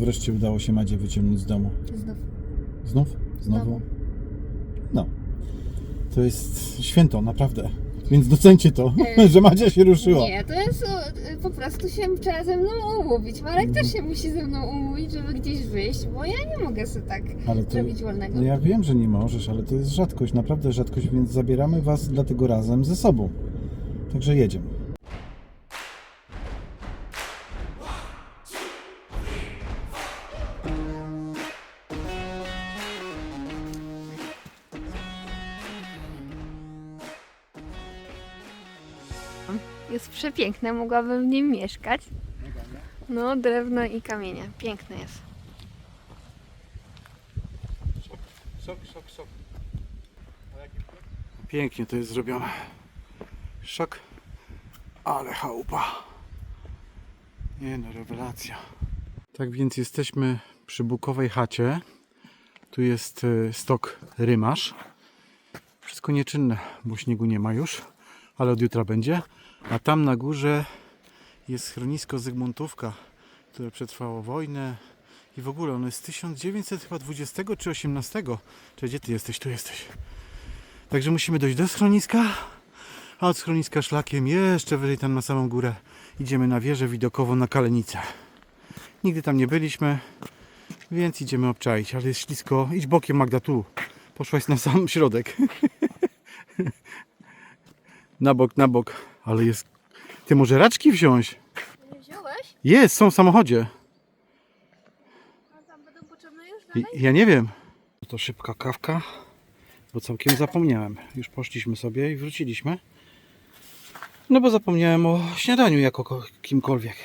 Wreszcie udało się Madzie wyciągnąć z domu. Znów. Znów? Znowu? No. To jest święto, naprawdę. Więc docencie to, E, że Madzia się ruszyła. Nie, to jest o, po prostu się trzeba ze mną umówić. Marek też się musi ze mną umówić, żeby gdzieś wyjść, bo ja nie mogę sobie tak Ale to, zrobić wolnego. no ja wiem, że nie możesz, ale to jest rzadkość, naprawdę rzadkość, więc zabieramy Was dlatego razem ze sobą. Także jedziemy. Jest przepiękne, mogłabym w nim mieszkać. No, drewno i kamienie. Piękne jest. Sok, sok, sok. Pięknie to jest zrobione. Szok. Ale chałupa. Nie no, rewelacja. Tak więc jesteśmy przy bukowej chacie. Tu jest e, stok rymarz. Wszystko nieczynne, bo śniegu nie ma już, ale od jutra będzie. A tam na górze jest schronisko Zygmuntówka, które przetrwało wojnę, i w ogóle ono jest z 1920 czy 18. Czy gdzie ty jesteś? Tu jesteś. Także musimy dojść do schroniska, a od schroniska szlakiem jeszcze wyżej tam na samą górę idziemy na wieżę widokową na Kalenicę. Nigdy tam nie byliśmy, więc idziemy obczaić, ale jest ślisko. Idź bokiem Magda tu. Poszłaś na sam środek. na bok, na bok. Ale jest... Ty może raczki wziąć? Nie wziąłeś? Jest, są w samochodzie. A tam będą potrzebne już I- Ja nie wiem. To szybka kawka, bo całkiem zapomniałem. Już poszliśmy sobie i wróciliśmy. No bo zapomniałem o śniadaniu jako ko- kimkolwiek.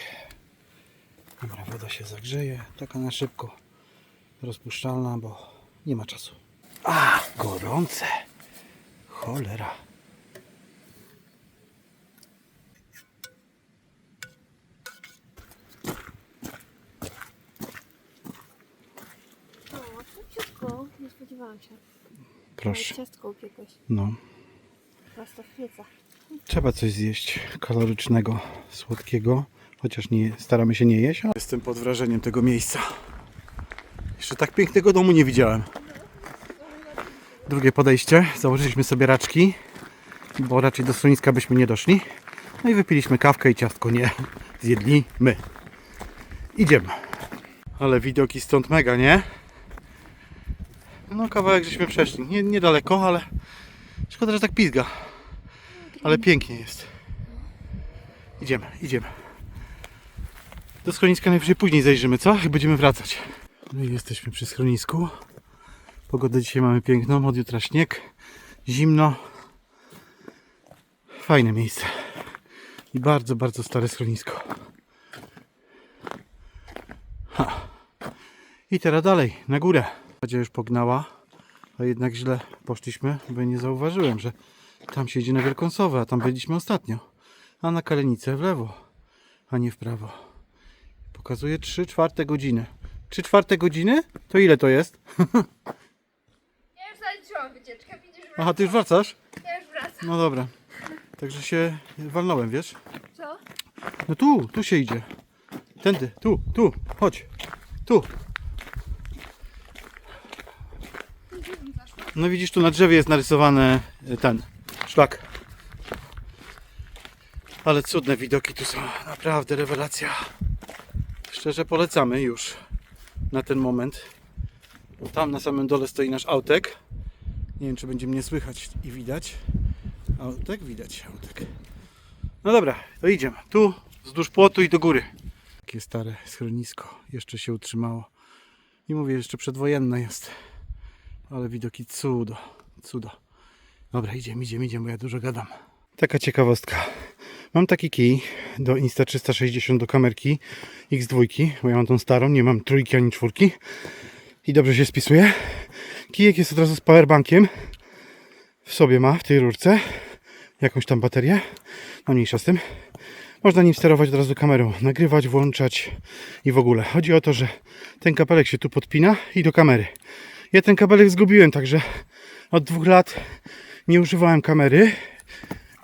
Dobra, woda się zagrzeje. Taka na szybko. Rozpuszczalna, bo nie ma czasu. A, gorące. Cholera. O, szybciutko. Nie spodziewałam się. Proszę. Ciastko upiekłeś. No. Prosto w pieca. Trzeba coś zjeść kalorycznego, słodkiego, chociaż nie, staramy się nie jeść. ale Jestem pod wrażeniem tego miejsca. Jeszcze tak pięknego domu nie widziałem. Drugie podejście. Założyliśmy sobie raczki, bo raczej do schroniska byśmy nie doszli. No i wypiliśmy kawkę i ciastko nie zjedli my. Idziemy. Ale widoki stąd mega, nie? No kawałek żeśmy przeszli. Nie, niedaleko, ale szkoda, że tak pizga. Ale pięknie jest. Idziemy, idziemy. Do schroniska najwyżej później zajrzymy, co? Jak będziemy wracać. No i jesteśmy przy schronisku. Pogodę dzisiaj mamy piękną, od jutra śnieg, zimno. Fajne miejsce. I bardzo, bardzo stare schronisko. Ha. I teraz dalej, na górę. Madzia już pognała, a jednak źle poszliśmy, bo nie zauważyłem, że tam się idzie na Wielkąsowę, a tam byliśmy ostatnio. A na Kalenicę w lewo, a nie w prawo. Pokazuje 3 czwarte godziny. 3 czwarte godziny? To ile to jest? Ja już zaliczyłam wycieczkę, widzisz? Aha, ty już wracasz? Ja już wracam. No dobra. Także się walnąłem, wiesz? Co? No tu, tu się idzie. Tędy, tu, tu, chodź. Tu. No widzisz, tu na drzewie jest narysowany y, ten szlak. Ale cudne widoki tu są. Naprawdę rewelacja. Szczerze polecamy już na ten moment. Tam na samym dole stoi nasz autek. Nie wiem, czy będzie mnie słychać i widać. Autek? Widać autek. No dobra, to idziemy. Tu, wzdłuż płotu i do góry. Takie stare schronisko. Jeszcze się utrzymało. I mówię, jeszcze przedwojenne jest. Ale widoki cudo. Cudo. Dobra, idziemy, idziemy, idziemy, bo ja dużo gadam. Taka ciekawostka. Mam taki kij do Insta360 do kamerki X2, bo ja mam tą starą, nie mam trójki ani czwórki. I dobrze się spisuje. Kijek jest od razu z powerbankiem. W sobie ma, w tej rurce. Jakąś tam baterię. No mniejsza z tym. Można nim sterować od razu kamerą, nagrywać, włączać i w ogóle. Chodzi o to, że ten kabelek się tu podpina i do kamery. Ja ten kabelek zgubiłem, także od dwóch lat nie używałem kamery,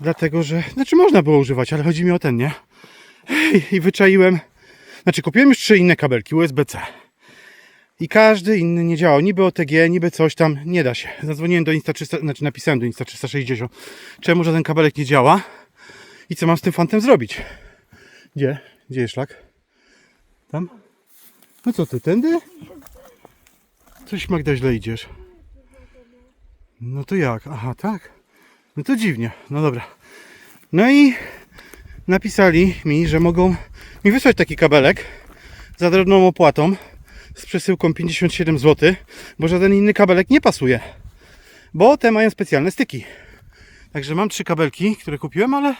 dlatego że, znaczy można było używać, ale chodzi mi o ten, nie? I wyczaiłem Znaczy kupiłem już trzy inne kabelki USB-C. I każdy inny nie działał. Niby OTG, niby coś tam. Nie da się. Zadzwoniłem do Insta300, znaczy napisałem do Insta360. Czemu żaden kabelek nie działa? I co mam z tym fantem zrobić? Gdzie? Gdzie jest szlak? Tam? No co ty, tędy? Coś Magda źle idziesz. No to jak? Aha, tak? No to dziwnie. No dobra. No i napisali mi, że mogą mi wysłać taki kabelek za drobną opłatą z przesyłką 57 zł, bo żaden inny kabelek nie pasuje. Bo te mają specjalne styki. Także mam trzy kabelki, które kupiłem, ale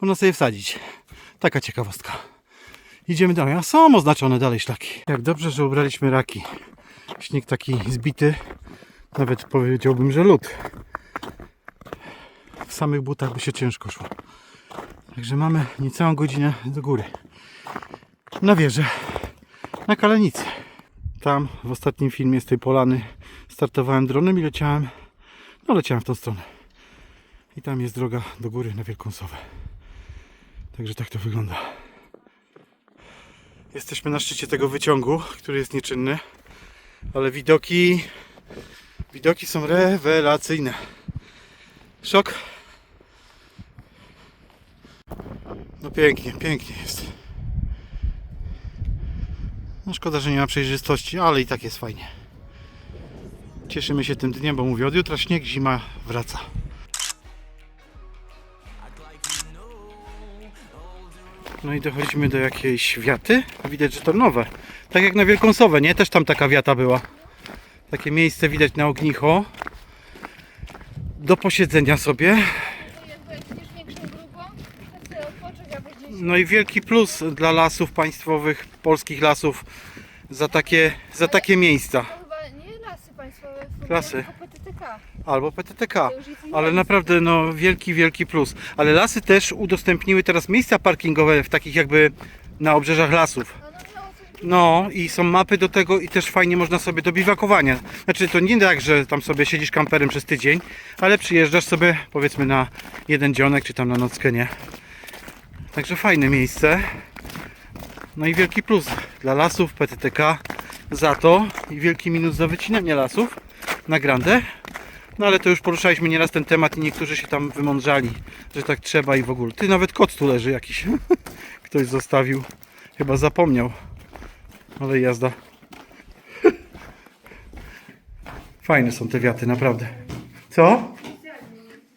można sobie wsadzić. Taka ciekawostka. Idziemy dalej. A są oznaczone dalej szlaki. Jak dobrze, że ubraliśmy raki. Śnieg taki zbity. Nawet powiedziałbym, że lód. W samych butach by się ciężko szło. Także mamy niecałą godzinę do góry. Na wieżę. Na kalenicy. Tam w ostatnim filmie z tej polany startowałem dronem i leciałem. No leciałem w tą stronę. I tam jest droga do góry na Wielką Sowę. Także tak to wygląda. Jesteśmy na szczycie tego wyciągu, który jest nieczynny. Ale widoki widoki są rewelacyjne. Szok. No pięknie, pięknie jest. No szkoda, że nie ma przejrzystości, ale i tak jest fajnie. Cieszymy się tym dniem, bo mówię, od jutra śnieg, zima wraca. No i dochodzimy do jakiejś wiaty. Widać, że to nowe. Tak jak na Wielką Sowę, nie? Też tam taka wiata była. Takie miejsce widać na ognicho. Do posiedzenia sobie. No i wielki plus dla lasów państwowych, polskich lasów za takie, za takie miejsca. To chyba nie lasy państwowe, tylko Lasy. PTTK. Albo PTTK. Ale naprawdę no wielki, wielki plus. Ale lasy też udostępniły teraz miejsca parkingowe w takich jakby na obrzeżach lasów. No, no, i są mapy do tego i też fajnie można sobie do biwakowania. Znaczy to nie tak, że tam sobie siedzisz kamperem przez tydzień, ale przyjeżdżasz sobie powiedzmy na jeden dzionek czy tam na nockę, nie? Także fajne miejsce. No i wielki plus dla lasów PTTK za to i wielki minus za wycinanie lasów na Grandę. No ale to już poruszaliśmy nieraz ten temat i niektórzy się tam wymądrzali, że tak trzeba i w ogóle. Ty nawet kot tu leży jakiś. Ktoś zostawił. Chyba zapomniał. Ale jazda. Fajne są te wiaty, naprawdę. Co?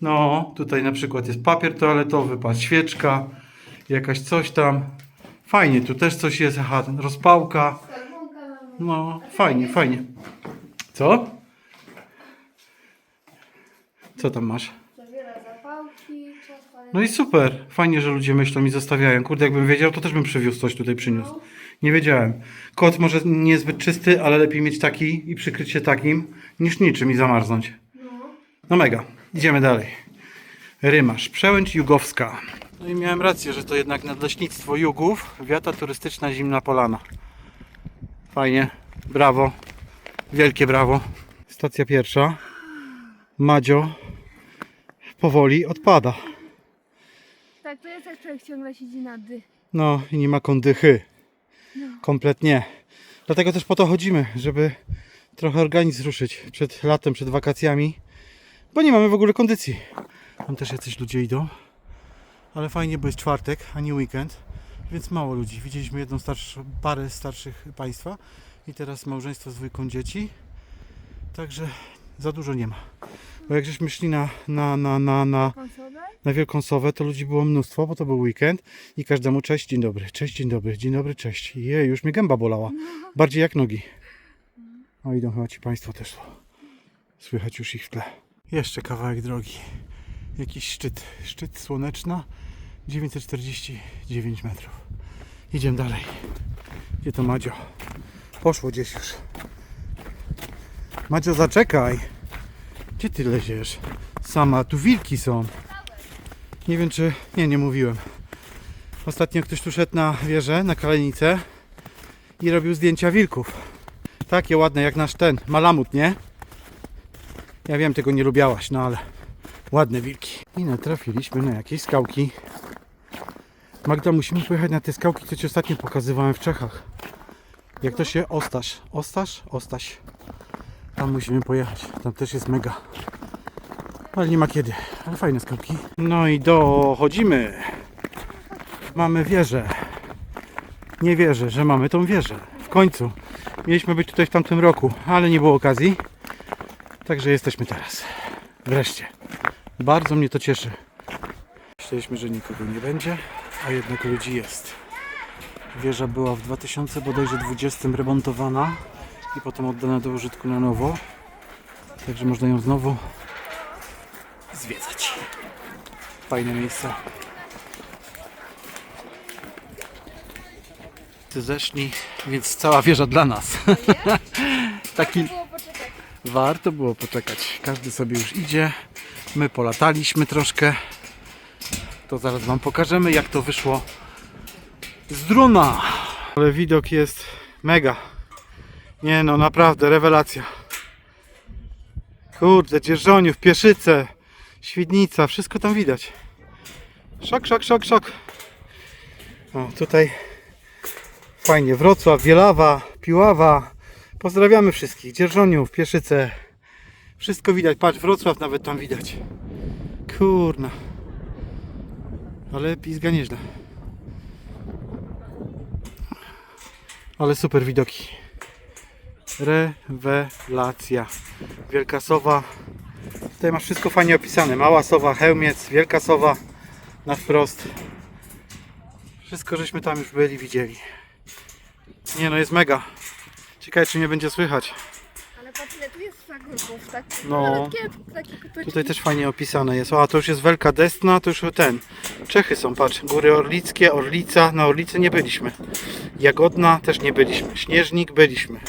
No, tutaj na przykład jest papier toaletowy, patrz, świeczka, jakaś coś tam. Fajnie, tu też coś jest, aha, rozpałka. No, fajnie, fajnie. Co? Co tam masz? Zawiera zapałki, czas No i super. Fajnie, że ludzie myślą i zostawiają. Kurde, jakbym wiedział, to też bym przywiózł coś tutaj przyniósł. Nie wiedziałem. Kot może niezbyt czysty, ale lepiej mieć taki i przykryć się takim, niż niczym i zamarznąć. No mega. Idziemy dalej. Rymasz. Przełęcz Jugowska. No i miałem rację, że to jednak nadleśnictwo Jugów. Wiata turystyczna Zimna Polana. Fajnie. Brawo. Wielkie brawo. Stacja pierwsza. Madzio powoli odpada. Tak, to jest jak człowiek ciągle siedzi na dy. No i nie ma kondychy. Kompletnie. Dlatego też po to chodzimy, żeby trochę organizm ruszyć przed latem, przed wakacjami, bo nie mamy w ogóle kondycji. Tam też jacyś ludzie idą, ale fajnie, bo jest czwartek, a nie weekend, więc mało ludzi. Widzieliśmy jedną starszą, parę starszych państwa i teraz małżeństwo z dwójką dzieci, także za dużo nie ma. Bo jak żeśmy szli na, na, na, na, na, na Wielką Sowę, to ludzi było mnóstwo, bo to był weekend i każdemu cześć, dzień dobry, cześć, dzień dobry, dzień dobry, cześć. Je, już mnie gęba bolała. Bardziej jak nogi. O, idą chyba ci Państwo też. Słychać już ich w tle. Jeszcze kawałek drogi. Jakiś szczyt. Szczyt Słoneczna. 949 metrów. Idziemy dalej. Gdzie to Madzio? Poszło gdzieś już. Madzio, zaczekaj. Gdzie ty leziesz? Sama, tu wilki są. Nie wiem czy... Nie, nie mówiłem. Ostatnio ktoś tu szedł na wieżę, na kalenicę i robił zdjęcia wilków. Takie ładne jak nasz ten, malamut, nie? Ja wiem, tego nie lubiałaś, no ale ładne wilki. I natrafiliśmy na jakieś skałki. Magda, musimy pojechać na te skałki, co Ci ostatnio pokazywałem w Czechach. Jak to się? Ostaś. Ostaś? Ostaś. Tam musimy pojechać. Tam też jest mega. Ale nie ma kiedy. Ale fajne skałki. No i dochodzimy. Mamy wieżę. Nie wierzę, że mamy tą wieżę. W końcu. Mieliśmy być tutaj w tamtym roku, ale nie było okazji. Także jesteśmy teraz. Wreszcie. Bardzo mnie to cieszy. Myśleliśmy, że nikogo nie będzie, a jednak ludzi jest. Wieża była w 2000 bodajże 20 remontowana i potem oddana do użytku na nowo. Także można ją znowu zwiedzać. Fajne miejsce. Ty zeszli, więc cała wieża dla nas. Taki warto było poczekać. Każdy sobie już idzie. My polataliśmy troszkę. To zaraz Wam pokażemy, jak to wyszło z drona. Ale widok jest mega. Nie no, naprawdę, rewelacja. Kurde, Dzierżoniów, Pieszyce, Świdnica, wszystko tam widać. Szok, szok, szok, szok. O, tutaj fajnie. Wrocław, Wielawa, Piława. Pozdrawiamy wszystkich. Dzierżoniów, Pieszyce. Wszystko widać. Patrz, Wrocław nawet tam widać. Kurna. Ale pizga nieźle. Ale super widoki. Rewelacja. Wielka Sowa. Tutaj masz wszystko fajnie opisane. Mała Sowa, Chełmiec, Wielka Sowa na wprost. Wszystko żeśmy tam już byli, widzieli. Nie no, jest mega. Ciekawe czy mnie będzie słychać. Ale patrz, ile tu jest fagurków, tak? No. Tutaj też fajnie opisane jest. O, a to już jest Welka Destna, to już ten. Czechy są, patrz. Góry Orlickie, Orlica. Na Orlicy nie byliśmy. Jagodna też nie byliśmy. Śnieżnik byliśmy.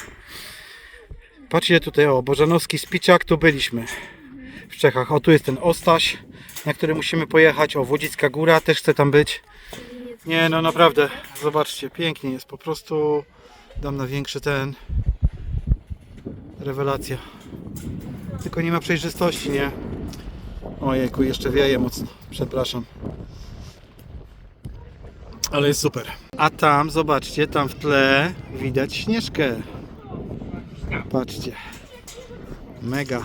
Patrzcie tutaj, o, Bożanowski Spiczak, tu byliśmy. W Czechach. O, tu jest ten Ostaś, na który musimy pojechać. O, Wodzicka Góra, też chcę tam być. Nie, no naprawdę, zobaczcie, pięknie jest. Po prostu dam na większy ten. Rewelacja. Tylko nie ma przejrzystości, nie? Ojejku, jeszcze wieje mocno. Przepraszam. Ale jest super. A tam, zobaczcie, tam w tle widać śnieżkę. Patrzcie. Mega.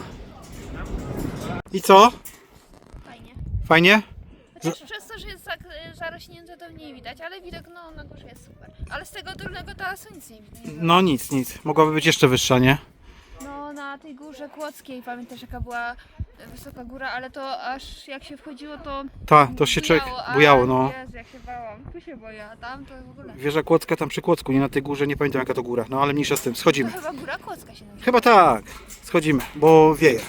I co? Fajnie. Fajnie? Chociaż przez to, że jest tak zarośnięte, to mniej widać, ale widok no, na górze jest super. Ale z tego dolnego tarasu nic nie widać. No nic, nic. Mogłaby być jeszcze wyższa, nie? No na tej górze Kłodzkiej, pamiętasz jaka była wysoka góra, ale to aż jak się wchodziło, to Ta, to się czek a bujało, no. Jezu, jak się bałam. Tu się boję, a tam to w ogóle. Wieża Kłodzka tam przy Kłodzku, nie na tej górze, nie pamiętam jaka to góra. No ale mniejsza z tym, To schodzimy. chyba góra Kłodzka się nazywa. Chyba tak. Schodzimy, bo wieje.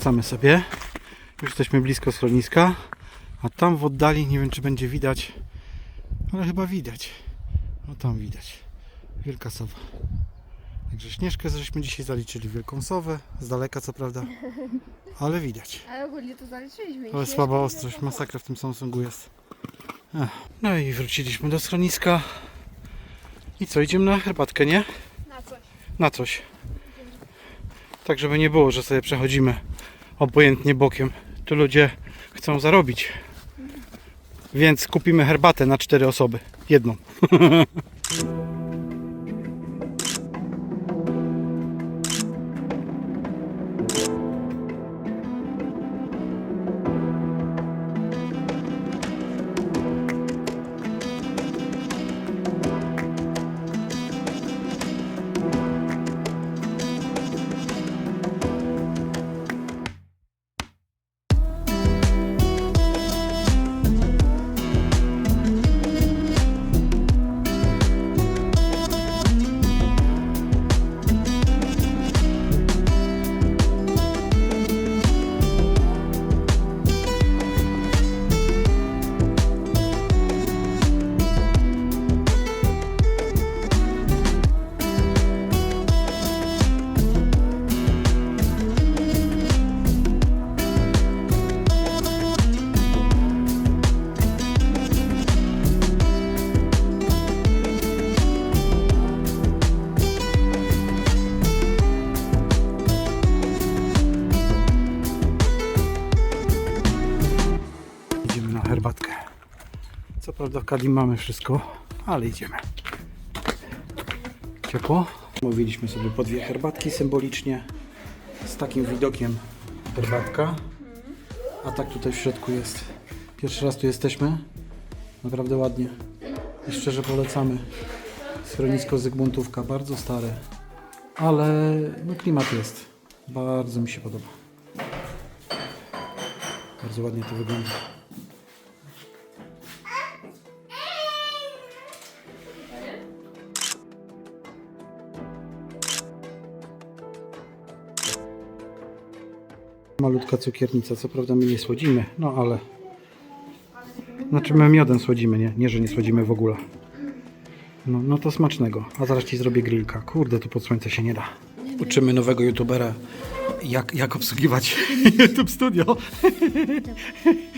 Wracamy sobie. Już jesteśmy blisko schroniska. A tam w oddali, nie wiem czy będzie widać, ale chyba widać. No tam widać. Wielka sowa. Także śnieżkę żeśmy dzisiaj zaliczyli. Wielką sowę. Z daleka co prawda. Ale widać. Ale ogólnie to zaliczyliśmy. Ale słaba ostrość. Masakra w tym Samsungu jest. Ech. No i wróciliśmy do schroniska. I co, idziemy na herbatkę, nie? Na coś. Na coś. Tak, żeby nie było, że sobie przechodzimy obojętnie bokiem. Tu ludzie chcą zarobić. Więc kupimy herbatę na cztery osoby. Jedną. herbatkę. Co prawda w Kadim mamy wszystko, ale idziemy. Ciepło? Mówiliśmy sobie po dwie herbatki symbolicznie. Z takim widokiem herbatka. A tak tutaj w środku jest. Pierwszy raz tu jesteśmy. Naprawdę ładnie. I szczerze polecamy. Schronisko Zygmuntówka, bardzo stare. Ale no, klimat jest. Bardzo mi się podoba. Bardzo ładnie to wygląda. Malutka cukiernica, co prawda my nie słodzimy, no ale... Znaczy my miodem słodzimy, nie? Nie, że nie słodzimy w ogóle. No, no to smacznego. A zaraz Ci zrobię grillka. Kurde, tu pod słońce się nie da. Uczymy nowego youtubera, jak, jak obsługiwać YouTube Studio.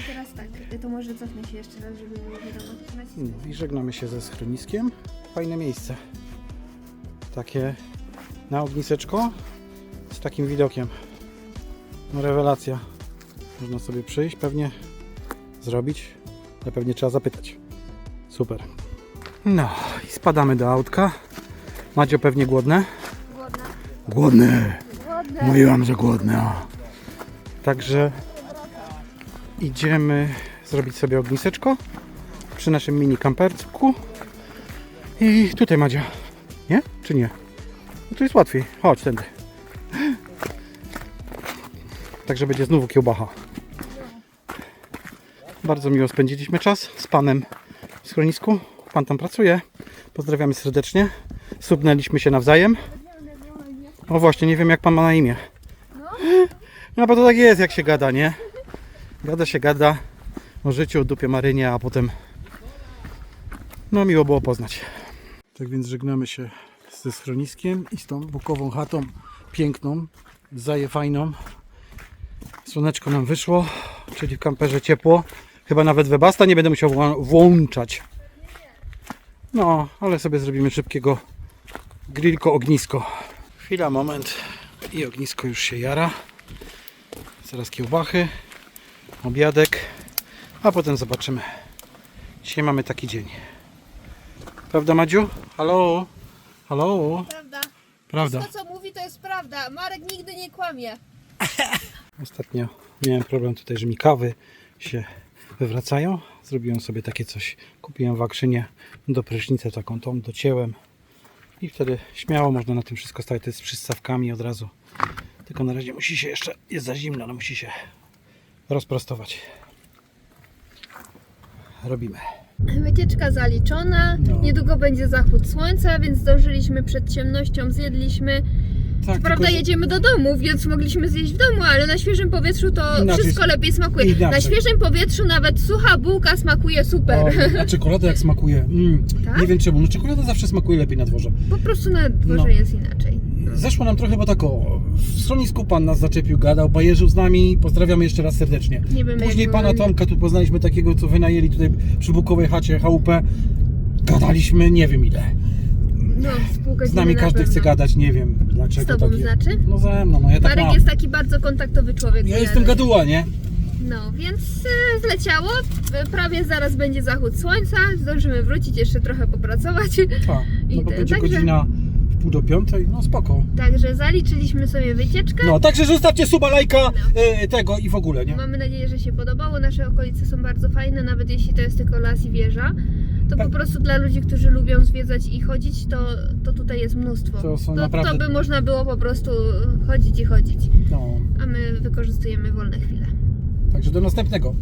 Teraz tak, to może cofnę się jeszcze raz, żeby było wiadomo. No I żegnamy się ze schroniskiem. Fajne miejsce. Takie na ogniseczko z takim widokiem. No rewelacja. Można sobie przyjść, pewnie zrobić, ale pewnie trzeba zapytać. Super. No i spadamy do autka. Madzio pewnie głodne? Głodne. Głodna. Mówiłam, że głodna. Także idziemy zrobić sobie ogniseczko przy naszym mini kamperku. I tutaj Madzia. Nie? Czy nie? No tu jest łatwiej. Chodź tędy. Także będzie znowu kiełbacha. Bardzo miło spędziliśmy czas z panem w schronisku. Pan tam pracuje. Pozdrawiamy serdecznie. Subnęliśmy się nawzajem. O właśnie, nie wiem jak pan ma na imię. No bo to tak jest, jak się gada, nie? Gada się, gada o życiu, o dupie Marynie, a potem no miło było poznać. Tak więc żegnamy się ze schroniskiem i z tą bukową chatą piękną, zaje fajną. Słoneczko nam wyszło, czyli w kamperze ciepło. Chyba nawet webasta nie będę musiał włączać. No, ale sobie zrobimy szybkiego grillko, ognisko. Chwila, moment i ognisko już się jara. Zaraz kiełbachy, obiadek, a potem zobaczymy. Dzisiaj mamy taki dzień. Prawda Madziu? Halo? Halo? Prawda. Prawda. To co mówi to jest prawda. Marek nigdy nie kłamie. Ostatnio miałem problem tutaj, że mi kawy się wywracają. Zrobiłem sobie takie coś. Kupiłem w akrzynie do prysznica taką tą, docięłem. I wtedy śmiało można na tym wszystko stawiać. To jest z przystawkami od razu. Tylko na razie musi się jeszcze, jest za zimno, ale musi się rozprostować. Robimy. Wycieczka zaliczona. No. Niedługo będzie zachód słońca, więc zdążyliśmy przed ciemnością, zjedliśmy. Tak, Prawda, tylko, że- jedziemy do domu, więc mogliśmy zjeść w domu, ale na świeżym powietrzu to Inaczej wszystko lepiej smakuje. inaczej. Na świeżym powietrzu nawet sucha bułka smakuje super. O, a czekolada jak smakuje? Mm, Tak? Nie wiem czemu. No czekolada zawsze smakuje lepiej na dworze. Po prostu na dworze No. jest inaczej. Zeszło nam trochę, bo tak o, w schronisku pan nas zaczepił, gadał, bajerzył z nami. Pozdrawiamy jeszcze raz serdecznie. Nie wiem, Później jak pana Tomka tu poznaliśmy takiego, co wynajęli tutaj przy Bukowej chacie chałupę. Gadaliśmy nie wiem ile. No, z pół godziny Z nami na każdy pewno. chce gadać, nie wiem Z dlaczego tobą tak jest. znaczy? No ze mną, no ja tak Marek mam. jest taki bardzo kontaktowy człowiek. Ja jestem gaduła, nie? No, więc e, zleciało. E, Prawie zaraz będzie zachód słońca. Zdążymy wrócić, jeszcze trochę popracować. Tak, no bo będzie także- godzina w pół do piątej, no spoko. Także zaliczyliśmy sobie wycieczkę. No, także zostawcie suba, lajka No. e, tego i w ogóle, nie? Mamy nadzieję, że się podobało. Nasze okolice są bardzo fajne, nawet jeśli to jest tylko las i wieża. To Tak. po prostu dla ludzi, którzy lubią zwiedzać i chodzić, to, to tutaj jest mnóstwo. To są to, naprawdę- to by można było po prostu chodzić i chodzić. No, A my wykorzystujemy wolne chwile. także do następnego.